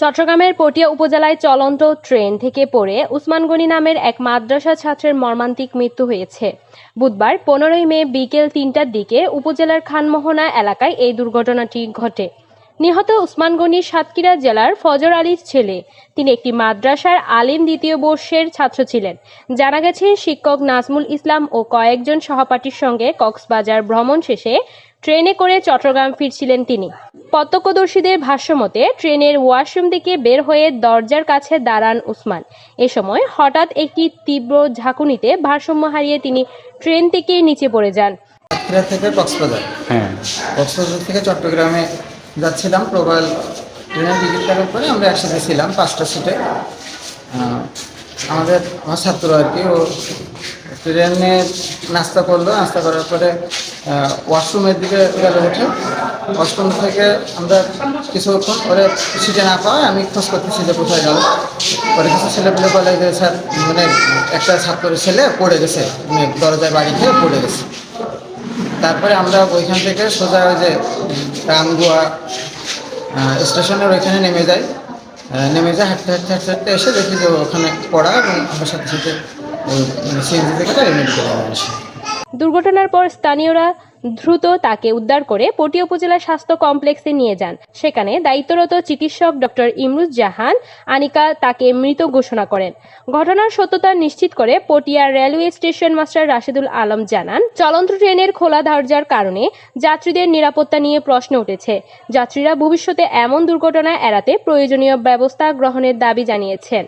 চট্টগ্রামের পটিয়া উপজেলায় চলন্ত ট্রেন থেকে পড়ে উসমানগনি নামের এক মাদ্রাসা ছাত্রের মর্মান্তিক মৃত্যু হয়েছে। বুধবার পনেরোই মে বিকেল তিনটার দিকে উপজেলার খানমোহনা এলাকায় এই দুর্ঘটনাটি ঘটে। নিহত উসমানগনি সাতক্ষীরা জেলার ফজর আলীর ছেলে। তিনি একটি মাদ্রাসার আলিম দ্বিতীয় বর্ষের ছাত্র ছিলেন। জানা গেছে শিক্ষক নাজমুল ইসলাম ও কয়েকজন সহপাঠীর সঙ্গে কক্সবাজার ভ্রমণ শেষে ট্রেনে করে চট্টগ্রাম ফিরছিলেন তিনি। প্রত্যক্ষদর্শীদের ভাষ্যমতে ট্রেনের ওয়াশরুম থেকে বের হয়ে দরজার কাছে দাঁড়ান উসমান। এ সময় হঠাৎ একটি তীব্র ঝাঁকুনিতে ভারসাম্য হারিয়ে তিনি ট্রেন থেকে নিচে পড়ে যান। থেকে কক্সবাজার? হ্যাঁ। কক্সবাজার থেকে চট্টগ্রামে যাচ্ছিলাম প্রবাল ট্রেনের টিকিট কাটার পরে আমরা একসাথে ছিলাম পাঁচটা সিটে আমাদের আমার ছাত্র আর কি, ও ট্রেনে নাস্তা করল, নাস্তা করার পরে ওয়াশরুমের দিকে গেল উঠে। ওয়াশরুম থেকে আমরা কিছুক্ষণ ওরে সিটে না পাওয়ায় আমি খোঁজ করতেছি যে কোথায় গেল। পরে কিছু ছেলে পেলে বলে যে, স্যার মানে একটা ছাত্রের ছেলে পড়ে গেছে মানে দরজায় বাড়ি খেয়ে পড়ে গেছে। তারপরে আমরা ওইখান থেকে সোজা ওই যে, রামগুয়া স্টেশনের ওইখানে নেমে যাই। নেমে যাই, হাঁটতে হাঁটতে হাঁটতে হাঁটতে এসে দেখি যে ওখানে পড়া এবং আমার সাথে সাথে সিএনজি থেকে তারা মেডিকেল আসে। দুর্ঘটনার পর স্থানীয়রা দ্রুত তাকে উদ্ধার করে পটিয়া উপজেলা স্বাস্থ্য কমপ্লেক্সে নিয়ে যান। সেখানে দায়িত্বরত চিকিৎসক ডক্টর ইমরুজ জাহান আনিকা তাকে মৃত ঘোষণা করেন। ঘটনার সত্যতা নিশ্চিত করে Patiya railway station master Rashedul Alam জানান, চলন্ত ট্রেনের খোলা দরজার কারণে যাত্রীদের নিরাপত্তা নিয়ে প্রশ্ন উঠেছে। যাত্রীরা ভবিষ্যতে এমন দুর্ঘটনা এড়াতে প্রয়োজনীয় ব্যবস্থা গ্রহণের দাবি জানিয়েছেন।